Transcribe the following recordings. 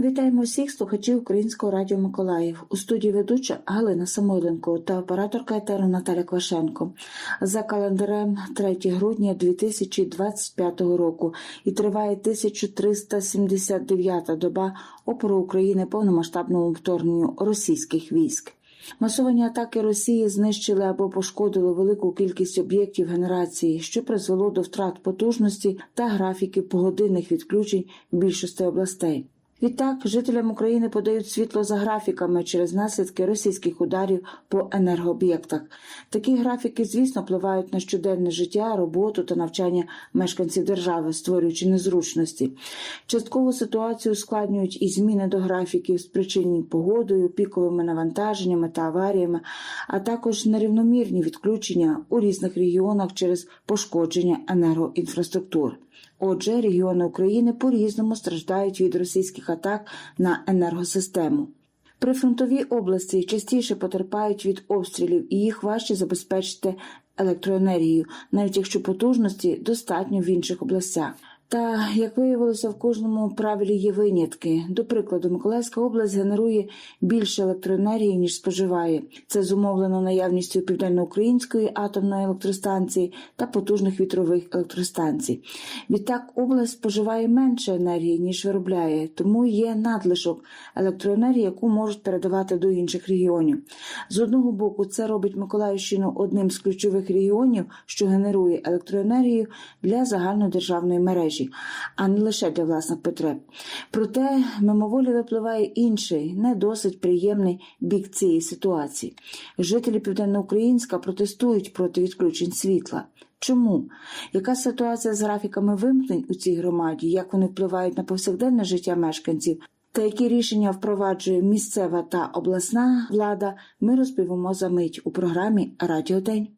Вітаємо всіх слухачів Українського радіо Миколаїв. У студії ведуча Галина Самойленко та операторка етеру Наталя Квашенко. За календарем 3 грудня 2025 року і триває 1379-та доба опору України повномасштабному вторгненню російських військ. Масовані атаки Росії знищили або пошкодили велику кількість об'єктів генерації, що призвело до втрат потужності та графіків погодинних відключень більшості областей. Відтак, жителям України подають світло за графіками через наслідки російських ударів по енергооб'єктах. Такі графіки, звісно, впливають на щоденне життя, роботу та навчання мешканців держави, створюючи незручності. Частково ситуацію ускладнюють і зміни до графіків, спричинені погодою, піковими навантаженнями та аваріями, а також нерівномірні відключення у різних регіонах через пошкодження енергоінфраструктур. Отже, регіони України по-різному страждають від російських атак на енергосистему. Прифронтові області частіше потерпають від обстрілів і їх важче забезпечити електроенергією, навіть якщо потужності достатньо в інших областях. Та як виявилося, в кожному правилі є винятки. До прикладу, Миколаївська область генерує більше електроенергії ніж споживає. Це зумовлено наявністю південноукраїнської атомної електростанції та потужних вітрових електростанцій. Відтак область споживає менше енергії ніж виробляє, тому є надлишок електроенергії, яку можуть передавати до інших регіонів. З одного боку, це робить Миколаївщину одним з ключових регіонів, що генерує електроенергію для загальнодержавної мережі а не лише для власних потреб. Проте мимоволі випливає інший, не досить приємний бік цієї ситуації. Жителі Південноукраїнська протестують проти відключень світла. Чому? Яка ситуація з графіками вимкнень у цій громаді? Як вони впливають на повсякденне життя мешканців? Та які рішення впроваджує місцева та обласна влада, ми розповімо за мить у програмі Радіодень.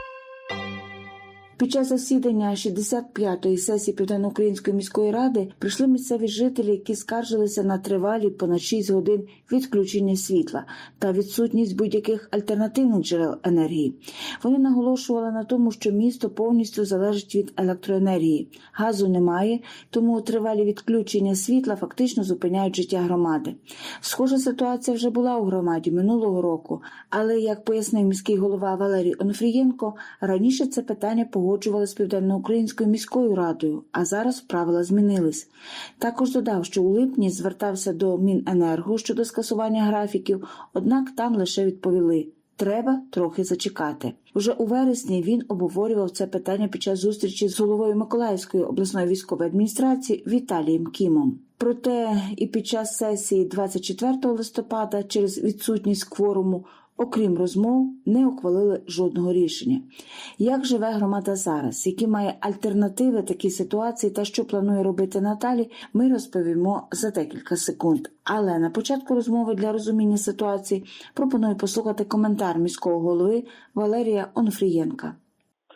Під час засідання 65-ї сесії Південноукраїнської міської ради прийшли місцеві жителі, які скаржилися на тривалі понад 6 годин відключення світла та відсутність будь-яких альтернативних джерел енергії. Вони наголошували на тому, що місто повністю залежить від електроенергії. Газу немає, тому тривалі відключення світла фактично зупиняють життя громади. Схожа ситуація вже була у громаді минулого року, але як пояснив міський голова Валерій Онуфрієнко, раніше це питання погоджували з Південноукраїнською міською радою, а зараз правила змінились. Також додав, що у липні звертався до Міненерго щодо скасування графіків, однак там лише відповіли. Треба трохи зачекати. Уже у вересні він обговорював це питання під час зустрічі з головою Миколаївської обласної військової адміністрації Віталієм Кімом. Проте і під час сесії 24 листопада через відсутність кворуму окрім розмов, не ухвалили жодного рішення. Як живе громада зараз, які має альтернативи такій ситуації та що планує робити Наталі, ми розповімо за декілька секунд. Але на початку розмови для розуміння ситуації пропоную послухати коментар міського голови Валерія Онфрієнка.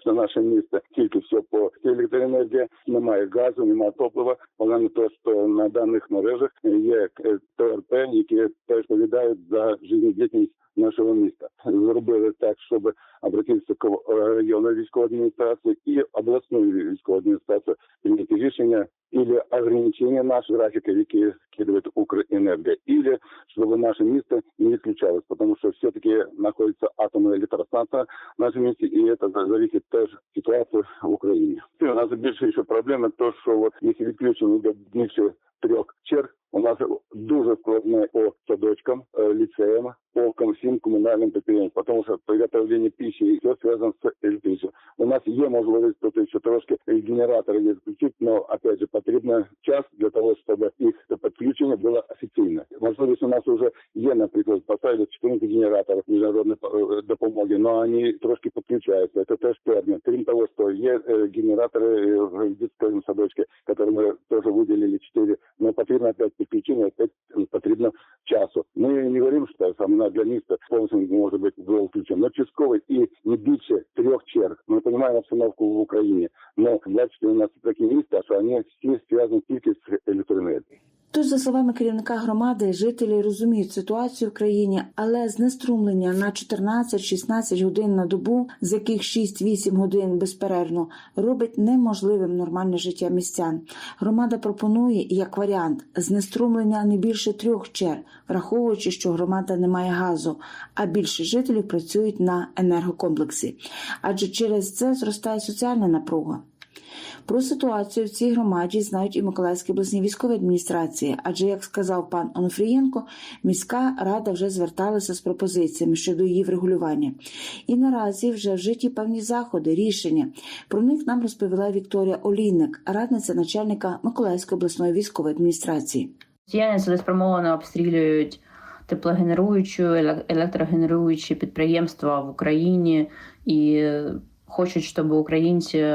на наше місто тільки все по електроенергії, немає газу, немає топлива. Погано те, що на даних мережах є ТРП, які відповідають за життєдіяльність нашого міста. Зробили так, щоб обратитися к районної військової адміністрації і обласної військової адміністрації прийняти рішення или ограничения наших графиков, які скидывает Укрэнерго, или чтобы наше место не исключалось, потому что все-таки находится атомная электростанция в нашем месте, и это зависит теж ситуации в Украине. И у нас більше ще проблема то, що от, якщо відключення йде більше трьох черг, у нас дуже складно по садочкам, э, ліцеям, по всім комунальним підприємствам, тому що приготовлення пищі і все зв'язано з електричністю. У нас є можливість тут ще трошки генератори не включити, але, опять же, потрібно час для того, щоб їх підключення було офіційно. Можливість у нас вже є, наприклад, поставили 14 генераторів міжнародної е, допомоги, але вони трошки підключаються. Це теж термін. Крім того, що є е, генератори в дитячому садочку, які ми теж виділили 4, але потрібно опять підключення, опять словами керівника громади, жителі розуміють ситуацію в країні, але знеструмлення на 14-16 годин на добу, з яких 6-8 годин безперервно, робить неможливим нормальне життя містян. Громада пропонує як варіант знеструмлення не більше трьох чер, враховуючи, що громада не має газу, а більше жителів працюють на енергокомплексі, адже через це зростає соціальна напруга. Про ситуацію в цій громаді знають і Миколаївські обласні військові адміністрації, адже, як сказав пан Онуфрієнко, міська рада вже зверталася з пропозиціями щодо її врегулювання. І наразі вже вжиті певні заходи, рішення. Про них нам розповіла Вікторія Олійник, радниця начальника Миколаївської обласної військової адміністрації. Росіяни цілеспрямовано обстрілюють теплогенеруючі, еле- електрогенеруючі підприємства в Україні і хочуть, щоб українці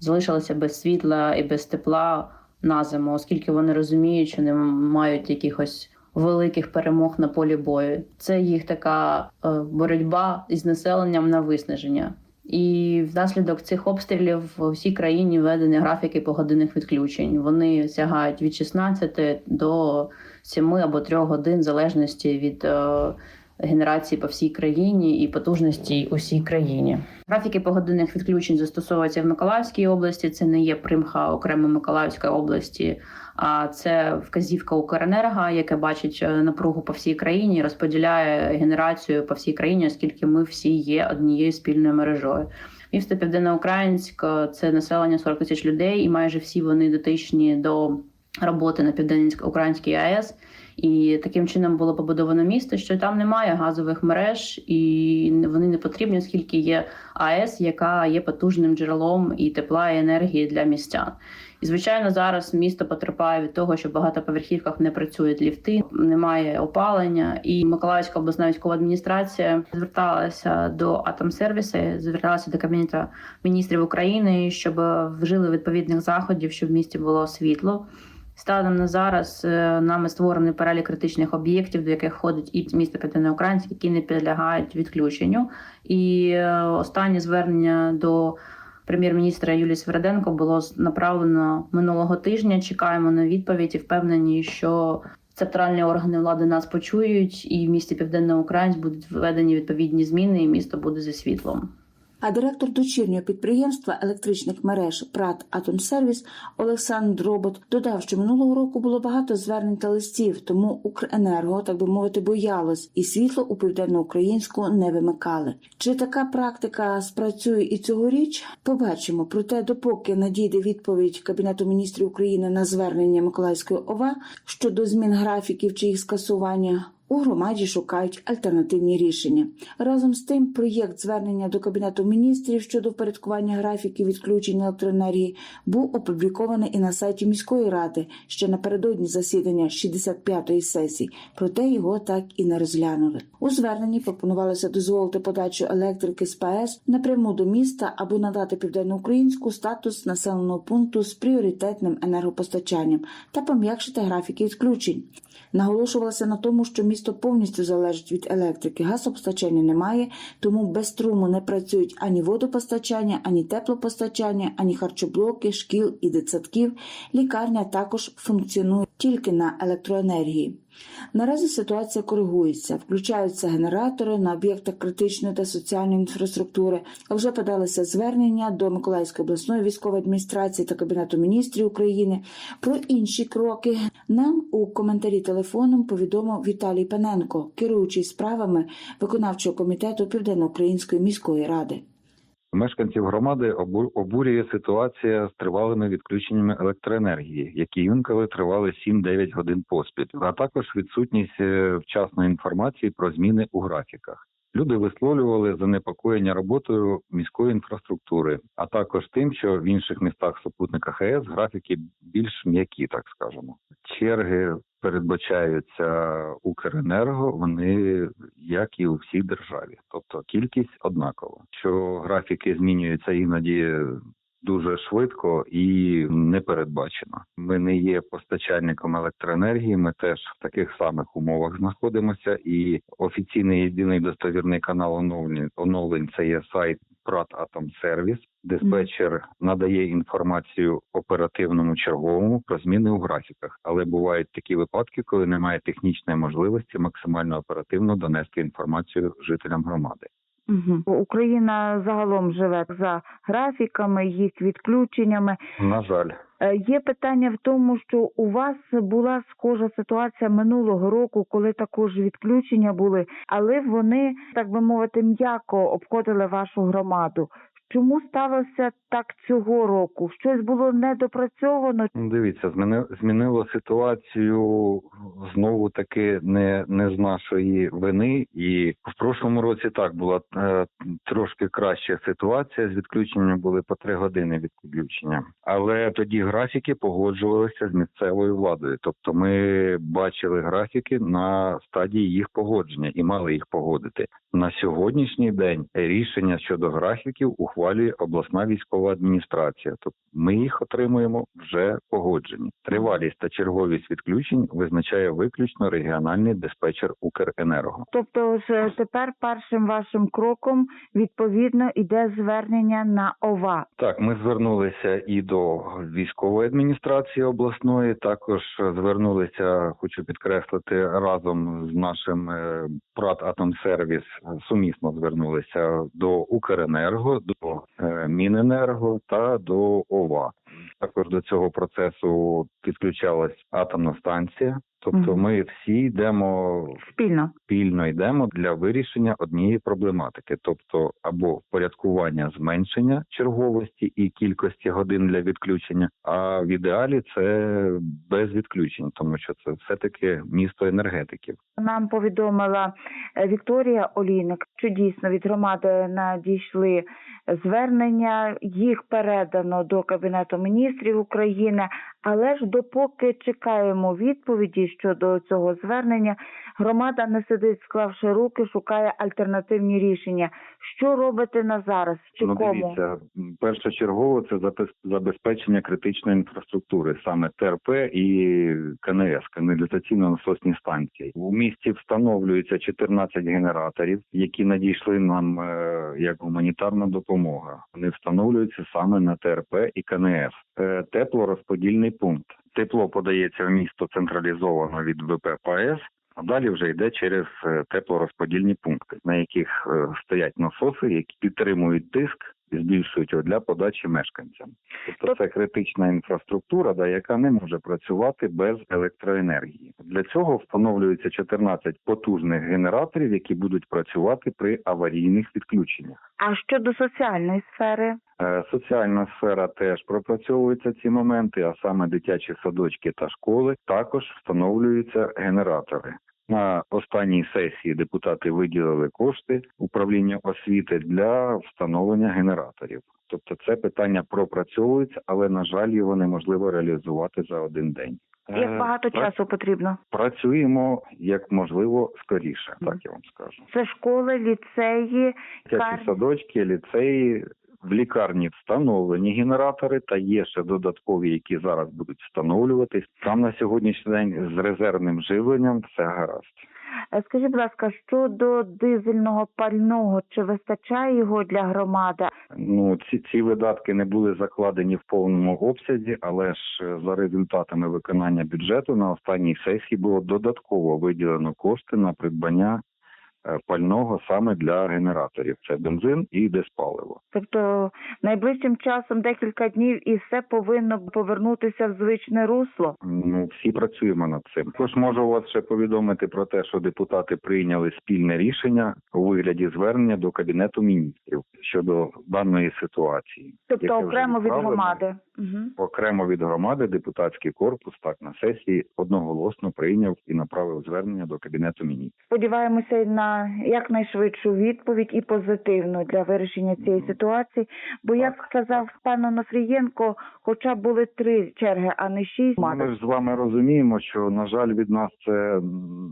залишилися без світла і без тепла на зиму, оскільки вони розуміють, що не мають якихось великих перемог на полі бою. Це їх така е, боротьба із населенням на виснаження. І внаслідок цих обстрілів в усій країні введені графіки погодинних відключень. Вони сягають від 16 до 7 або 3 годин, в залежності від е, генерації по всій країні і потужності усій країні. Графіки погодинних відключень застосовуються в Миколаївській області. Це не є примха окремо Миколаївської області, а це вказівка Укренерго, яке бачить е, напругу по всій країні, розподіляє генерацію по всій країні, оскільки ми всі є однією спільною мережою. Місто Південноукраїнськ е, це населення 40 тисяч людей, і майже всі вони дотичні до роботи на південноукраїнській АЕС. І таким чином було побудовано місто, що там немає газових мереж, і вони не потрібні, оскільки є АЕС, яка є потужним джерелом і тепла і енергії для містян. І звичайно, зараз місто потерпає від того, що в багатоповерхівках не працюють ліфти, немає опалення. І Миколаївська обласна військова адміністрація зверталася до Атомсервісу, зверталася до кабінету міністрів України, щоб вжили відповідних заходів, щоб в місті було світло. Станом на зараз е, нами створений перелік критичних об'єктів, до яких входить і місто Південноукраїнськ, які не підлягають відключенню. І е, останнє звернення до прем'єр-міністра Юлії Сверденко було направлено минулого тижня. Чекаємо на відповідь і впевнені, що центральні органи влади нас почують, і в місті Південноукраїнськ будуть введені відповідні зміни, і місто буде зі світлом. А директор дочірнього підприємства електричних мереж ПРАТ Атомсервіс Олександр Робот додав, що минулого року було багато звернень та листів, тому Укренерго, так би мовити, боялось, і світло у південноукраїнську не вимикали. Чи така практика спрацює і цьогоріч? Побачимо. Проте, допоки надійде відповідь Кабінету міністрів України на звернення Миколаївської ОВА щодо змін графіків чи їх скасування. У громаді шукають альтернативні рішення. Разом з тим, проєкт звернення до Кабінету міністрів щодо впорядкування графіків відключень електроенергії був опублікований і на сайті міської ради ще напередодні засідання 65-ї сесії, проте його так і не розглянули. У зверненні пропонувалося дозволити подачу електрики з ПАЕС напряму до міста або надати південноукраїнську статус населеного пункту з пріоритетним енергопостачанням та пом'якшити графіки відключень. Наголошувалося на тому, що місто повністю залежить від електрики. Газопостачання немає, тому без струму не працюють ані водопостачання, ані теплопостачання, ані харчоблоки, шкіл і дитсадків. Лікарня також функціонує тільки на електроенергії. Наразі ситуація коригується, включаються генератори на об'єктах критичної та соціальної інфраструктури. Вже подалися звернення до Миколаївської обласної військової адміністрації та Кабінету міністрів України. Про інші кроки нам у коментарі телефоном повідомив Віталій Паненко, керуючий справами виконавчого комітету Південноукраїнської міської ради. Мешканців громади обу- обурює ситуація з тривалими відключеннями електроенергії, які інколи тривали 7-9 годин поспіль, а також відсутність е, вчасної інформації про зміни у графіках. Люди висловлювали занепокоєння роботою міської інфраструктури, а також тим, що в інших містах супутника ХС графіки більш м'які, так скажемо. Черги передбачаються Укренерго, вони як і у всій державі, тобто кількість однакова. Що графіки змінюються іноді дуже швидко і непередбачено. Ми не є постачальником електроенергії. Ми теж в таких самих умовах знаходимося. І офіційний єдиний достовірний канал оновлень оновлень це є сайт «Прататомсервіс». Диспетчер надає інформацію оперативному черговому про зміни у графіках, але бувають такі випадки, коли немає технічної можливості максимально оперативно донести інформацію жителям громади. Угу. Україна загалом живе за графіками, їх відключеннями. На жаль, Е, Є питання в тому, що у вас була схожа ситуація минулого року, коли також відключення були, але вони, так би мовити, м'яко обходили вашу громаду. Чому ставився так цього року? Щось було недопрацьовано? Ну, Дивіться, зміни, змінило ситуацію знову таки не, не з нашої вини. І в прошлому році так була е, трошки краща ситуація. З відключенням були по три години відключення. Але тоді графіки погоджувалися з місцевою владою. Тобто ми бачили графіки на стадії їх погодження і мали їх погодити. На сьогоднішній день рішення щодо графіків ухвалює обласна військова адміністрація. Тобто ми їх отримуємо вже погоджені. Тривалість та черговість відключень визначає виключно регіональний диспетчер Укренерго. Тобто ж тепер першим вашим кроком відповідно іде звернення на ОВА. Так, ми звернулися і до військової адміністрації обласної. Також звернулися, хочу підкреслити, разом з нашим е, «Прататомсервіс» сумісно звернулися до Укренерго, до е, Міненерго та до ОВА. Також до цього процесу підключалась атомна станція. Тобто, ми всі йдемо Спільно. спільно йдемо для вирішення однієї проблематики, тобто або впорядкування зменшення черговості і кількості годин для відключення, а в ідеалі це без відключень, тому що це все таки місто енергетиків. Нам повідомила е, Вікторія Олійник, що дійсно від громади надійшли звернення, їх передано до Кабінету міністрів України. Але ж допоки чекаємо відповіді щодо цього звернення, громада не сидить, склавши руки, шукає альтернативні рішення. Що робите на зараз? Чи ну кому? дивіться, першочергово це забезпечення критичної інфраструктури, саме ТРП і КНС, каналізаційно-насосні станції. У місті встановлюється 14 генераторів, які надійшли нам е, як гуманітарна допомога. Вони встановлюються саме на ТРП і КНС. Е, теплорозподільний пункт. Тепло подається в місто централізовано від ВП а далі вже йде через е, теплорозподільні пункти, на яких е, стоять насоси, які підтримують тиск збільшують для подачі мешканцям. Тобто це критична інфраструктура, да, яка не може працювати без електроенергії. Для цього встановлюється 14 потужних генераторів, які будуть працювати при аварійних відключеннях. А щодо соціальної сфери? Е, Соціальна сфера теж пропрацьовуються ці моменти, а саме дитячі садочки та школи також встановлюються генератори. На останній сесії депутати виділили кошти управління освіти для встановлення генераторів. Тобто це питання пропрацьовується, але на жаль, його неможливо реалізувати за один день. Як Е, багато пра- часу потрібно? Працюємо як можливо скоріше, так я вам скажу. Це школи, ліцеї, Дитячі садочки, ліцеї. В лікарні встановлені генератори, та є ще додаткові, які зараз будуть встановлюватись. Там на сьогоднішній день з резервним живленням все гаразд. Е, Скажіть, будь ласка, щодо дизельного пального, чи вистачає його для громади? Ну ці ці видатки не були закладені в повному обсязі, але ж е, за результатами виконання бюджету на останній сесії було додатково виділено кошти на придбання пального саме для генераторів. Це бензин і диспаливо. Тобто найближчим часом декілька днів і все повинно повернутися в звичне русло. Ну, всі працюємо над цим. Також можу вас ще повідомити про те, що депутати прийняли спільне рішення у вигляді звернення до кабінету міністрів щодо даної ситуації. Тобто окремо від громади. Угу. Окремо від громади депутатський корпус так на сесії одноголосно прийняв і направив звернення до кабінету міністрів. Сподіваємося на якнайшвидшу відповідь і позитивну для вирішення цієї ситуації. Бо як сказав пан Онофрієнко, хоча були три черги, а не шість. Ми ж з вами розуміємо, що на жаль від нас це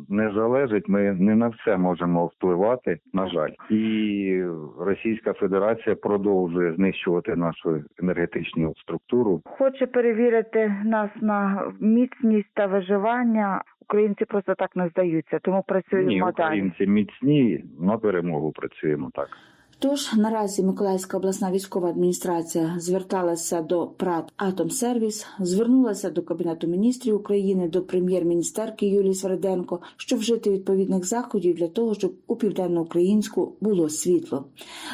не залежить. Ми не на все можемо впливати. На жаль, і Російська Федерація продовжує знищувати нашу енергетичну структуру. Хоче перевірити нас на міцність та виживання. Українці просто так не здаються, тому працюємо Ні, далі. українці міцні на перемогу працюємо так. Тож наразі Миколаївська обласна військова адміністрація зверталася до ПРАТ Атомсервіс, звернулася до Кабінету міністрів України, до прем'єр-міністерки Юлії Свериденко, щоб вжити відповідних заходів для того, щоб у південноукраїнську було світло.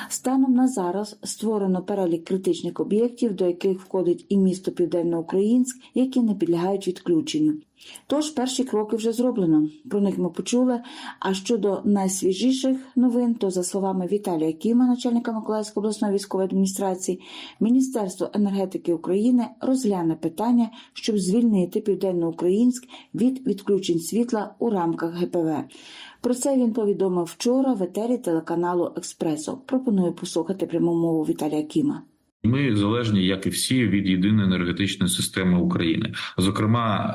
Станом на зараз створено перелік критичних об'єктів, до яких входить і місто Південноукраїнськ, які не підлягають відключенню. Тож перші кроки вже зроблено. Про них ми почули. А щодо найсвіжіших новин, то за словами Віталія Кіма, начальника Миколаївської обласної військової адміністрації, Міністерство енергетики України розгляне питання, щоб звільнити Південноукраїнськ від відключень світла у рамках ГПВ. Про це він повідомив вчора в етері телеканалу Експресо. Пропоную послухати пряму мову Віталія Кіма. Ми залежні, як і всі, від єдиної енергетичної системи України. Зокрема,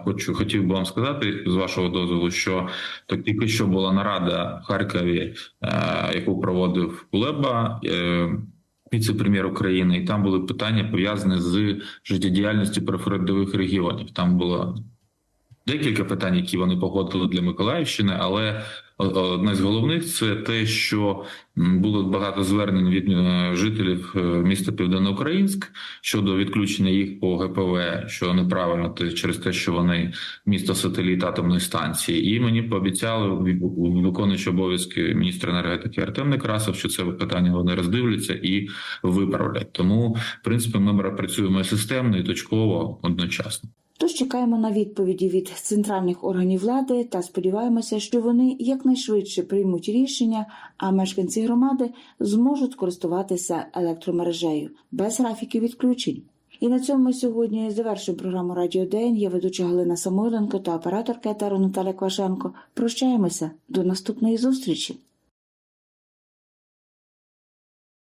е, хочу хотів би вам сказати з вашого дозволу, що так тільки що була нарада в Харкові, е, яку проводив Кулеба. е, Віце-прем'єр України, і там були питання пов'язані з життєдіяльністю прифронтових регіонів. Там було декілька питань, які вони погодили для Миколаївщини, але одне з головних це те, що було багато звернень від е, жителів е, міста Південноукраїнськ щодо відключення їх по ГПВ, що неправильно через те, що вони місто сателіт атомної станції. І мені пообіцяли виконуючи обов'язки міністра енергетики Артем Некрасов, що це питання вони роздивляться і виправлять. Тому, в принципі, ми працюємо системно і точково одночасно. Тож чекаємо на відповіді від центральних органів влади та сподіваємося, що вони якнайшвидше приймуть рішення, а мешканці громади зможуть користуватися електромережею без графіків відключень. І на цьому ми сьогодні завершуємо програму Радіо День. Я ведуча Галина Самойленко та операторка етеру Наталя Квашенко. Прощаємося до наступної зустрічі.